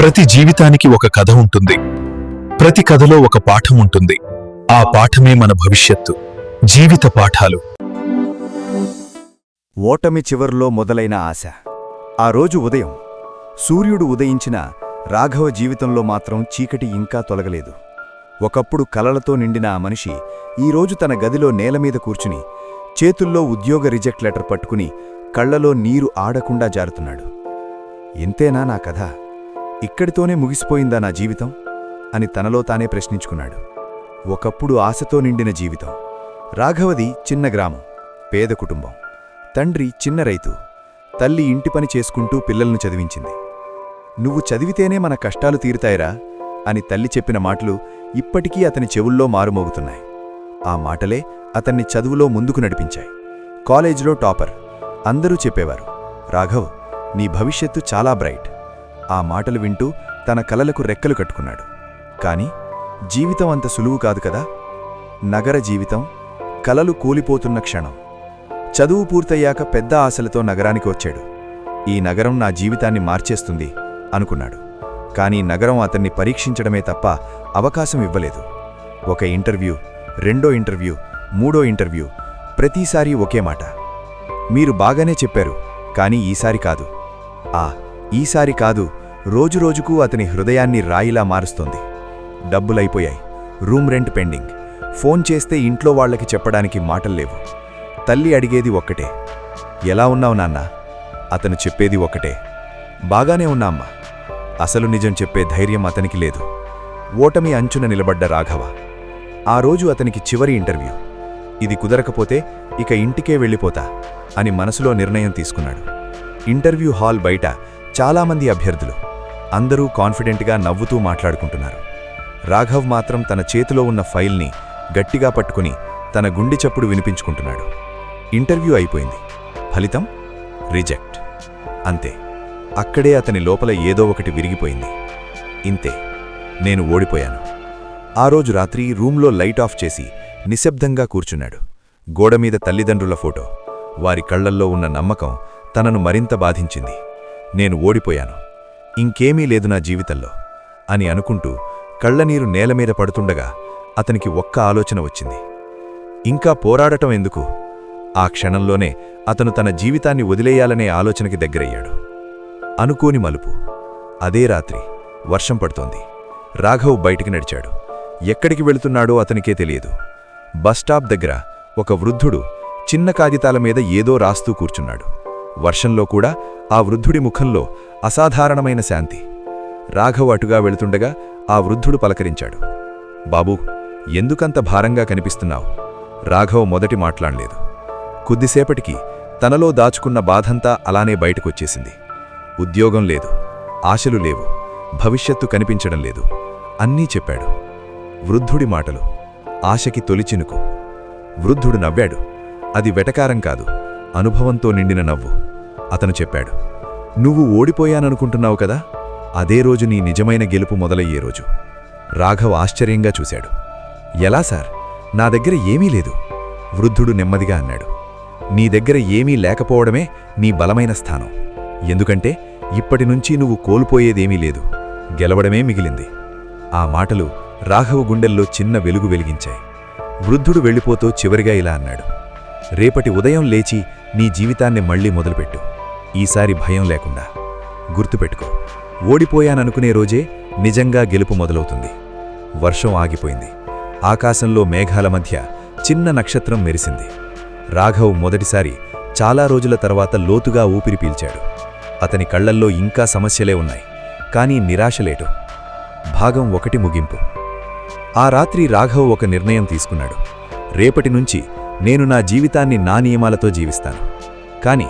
ప్రతి జీవితానికి ఒక కథ ఉంటుంది. ప్రతి కథలో ఒక పాఠం ఉంటుంది. ఆ పాఠమే మన భవిష్యత్తు. జీవిత పాఠాలు. ఓటమి చివర్లో మొదలైన ఆశ. ఆ రోజు ఉదయం సూర్యుడు ఉదయించిన రాఘవ జీవితంలో మాత్రం చీకటి ఇంకా తొలగలేదు. ఒకప్పుడు కలలతో నిండిన ఆ మనిషి ఈరోజు తన గదిలో నేలమీద కూర్చుని చేతుల్లో ఉద్యోగ రిజెక్ట్ లెటర్ పట్టుకుని కళ్ళలో నీరు ఆడకుండా జారుతున్నాడు. ఇంతేనా నా కథ? ఇక్కడితోనే ముగిసిపోయిందా నా జీవితం? అని తనలో తానే ప్రశ్నించుకున్నాడు. ఒకప్పుడు ఆశతో నిండిన జీవితం. రాఘవది చిన్న గ్రామం పేద కుటుంబం. తండ్రి చిన్న రైతు. తల్లి ఇంటి పని చేసుకుంటూ పిల్లలను చదివించింది. నువ్వు చదివితేనే మన కష్టాలు తీరుతాయిరా అని తల్లి చెప్పిన మాటలు ఇప్పటికీ అతని చెవుల్లో మారుమోగుతున్నాయి. ఆ మాటలే అతన్ని చదువులో ముందుకు నడిపించాయి. కాలేజీలో టాపర్. అందరూ చెప్పేవారు రాఘవ్ నీ భవిష్యత్తు చాలా బ్రైట్. ఆ మాటలు వింటూ తన కలలకు రెక్కలు కట్టుకున్నాడు. కాని జీవితం అంత సులువు కాదు కదా? నగర జీవితం కలలు కూలిపోతున్న క్షణం. చదువు పూర్తయ్యాక పెద్ద ఆశలతో నగరానికి వచ్చాడు. ఈ నగరం నా జీవితాన్ని మార్చేస్తుంది అనుకున్నాడు. కానీ నగరం అతన్ని పరీక్షించడమే తప్ప అవకాశం ఇవ్వలేదు. ఒక ఇంటర్వ్యూ రెండో ఇంటర్వ్యూ మూడో ఇంటర్వ్యూ ప్రతిసారీ ఒకే మాట. మీరు బాగానే చెప్పారు కానీ ఈసారి కాదు. ఆ ఈసారి కాదు రోజురోజుకు అతని హృదయాన్ని రాయిలా మారుస్తోంది. డబ్బులైపోయాయి. Room rent pending. ఫోన్ చేస్తే ఇంట్లో వాళ్ళకి చెప్పడానికి మాటల్లేవు తల్లి అడిగేది ఒక్కటే. ఎలా ఉన్నావు నాన్న? అతను చెప్పేది ఒక్కటే. బాగానే ఉన్నా అమ్మా. అసలు నిజం చెప్పే ధైర్యం అతనికి లేదు. ఓటమి అంచున నిలబడ్డ రాఘవ. ఆ రోజు అతనికి చివరి ఇంటర్వ్యూ. ఇది కుదరకపోతే ఇక ఇంటికే వెళ్ళిపోతా అని మనసులో నిర్ణయం తీసుకున్నాడు. ఇంటర్వ్యూ హాల్ బయట చాలామంది అభ్యర్థులు. అందరూ కాన్ఫిడెంట్గా నవ్వుతూ మాట్లాడుకుంటున్నారు. రాఘవ్ మాత్రం తన చేతిలో ఉన్న ఫైల్ని గట్టిగా పట్టుకుని తన గుండె చప్పుడు వినిపించుకుంటున్నాడు. ఇంటర్వ్యూ అయిపోయింది. ఫలితం? రిజెక్ట్. అంతే. అక్కడే అతని లోపల ఏదో ఒకటి విరిగిపోయింది. ఇంతే. నేను ఓడిపోయాను. ఆ రోజు రాత్రి రూంలో లైట్ ఆఫ్ చేసి నిశ్శబ్దంగా కూర్చున్నాడు. గోడమీద తల్లిదండ్రుల ఫోటో. వారి కళ్ళల్లో ఉన్న నమ్మకం తనను మరింత బాధించింది. నేను ఓడిపోయాను. ఇంకేమీ లేదు నా జీవితంలో అని అనుకుంటూ కళ్ళనీరు నేలమీద పడుతుండగా అతనికి ఒక్క ఆలోచన వచ్చింది. ఇంకా పోరాడటం ఎందుకు? ఆ క్షణంలోనే అతను తన జీవితాన్ని వదిలేయాలనే ఆలోచనకి దగ్గరయ్యాడు. అనుకోని మలుపు. అదే రాత్రి వర్షం పడుతోంది. రాఘవ్ బయటికి నడిచాడు. ఎక్కడికి వెళుతున్నాడో అతనికే తెలియదు. బస్టాప్ దగ్గర ఒక వృద్ధుడు చిన్న కాగితాల మీద ఏదో రాస్తూ కూర్చున్నాడు. వర్షంలో కూడా ఆ వృద్ధుడి ముఖంలో అసాధారణమైన శాంతి. రాఘవ్ అటుగా వెళుతుండగా ఆ వృద్ధుడు పలకరించాడు. బాబూ ఎందుకంత భారంగా కనిపిస్తున్నావు? రాఘవ్ మొదటి మాట్లాడలేదు. కొద్దిసేపటికి తనలో దాచుకున్న బాధంతా అలానే బయటకొచ్చేసింది. ఉద్యోగం లేదు ఆశలు లేవు భవిష్యత్తు కనిపించడం లేదు అన్నీ చెప్పాడు. వృద్ధుడి మాటలు ఆశకి తొలిచినుకు వృద్ధుడు నవ్వాడు. అది వెటకారం కాదు. అనుభవంతో నిండిన నవ్వు. అతను చెప్పాడు నువ్వు ఓడిపోయాననుకుంటున్నావు కదా అదే రోజు నీ నిజమైన గెలుపు మొదలయ్యే రోజు. రాఘవ్ ఆశ్చర్యంగా చూశాడు ఎలా సార్? నా దగ్గర ఏమీ లేదు వృద్ధుడు నెమ్మదిగా అన్నాడు నీ దగ్గర ఏమీ లేకపోవడమే నీ బలమైన స్థానం. ఎందుకంటే ఇప్పటినుంచి నువ్వు కోల్పోయేదేమీ లేదు గెలవడమే మిగిలింది. ఆ మాటలు రాఘవ గుండెల్లో చిన్న వెలుగు వెలిగించాయి. వృద్ధుడు వెళ్ళిపోతూ చివరిగా ఇలా అన్నాడు రేపటి ఉదయం లేచి నీ జీవితాన్ని మళ్ళీ మొదలుపెట్టు. ఈసారి భయం లేకుండా. గుర్తుపెట్టుకో. ఓడిపోయాననుకునే రోజే నిజంగా గెలుపు మొదలవుతుంది. వర్షం ఆగిపోయింది. ఆకాశంలో మేఘాల మధ్య చిన్న నక్షత్రం మెరిసింది. రాఘవ్ మొదటిసారి చాలా రోజుల తర్వాత లోతుగా ఊపిరి పీల్చాడు. అతని కళ్ళల్లో ఇంకా సమస్యలే ఉన్నాయి. కానీ నిరాశలేటు భాగం ఒకటి ముగింపు. ఆ రాత్రి రాఘవ్ ఒక నిర్ణయం తీసుకున్నాడు. రేపటి నుంచి నేను నా జీవితాన్ని నా నియమాలతో జీవిస్తాను. కానీ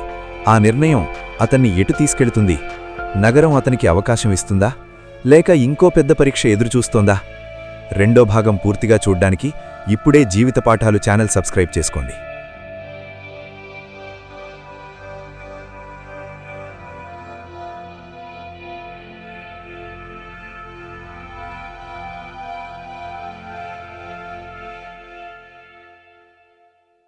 ఆ నిర్ణయం అతన్ని ఎటు తీసుకెళ్తుంది? నగరం అతనికి అవకాశం ఇస్తుందా? లేక ఇంకో పెద్ద పరీక్ష ఎదురుచూస్తోందా? రెండో భాగం పూర్తిగా చూడ్డానికి ఇప్పుడే జీవిత పాఠాలు ఛానల్ సబ్స్క్రైబ్ చేసుకోండి.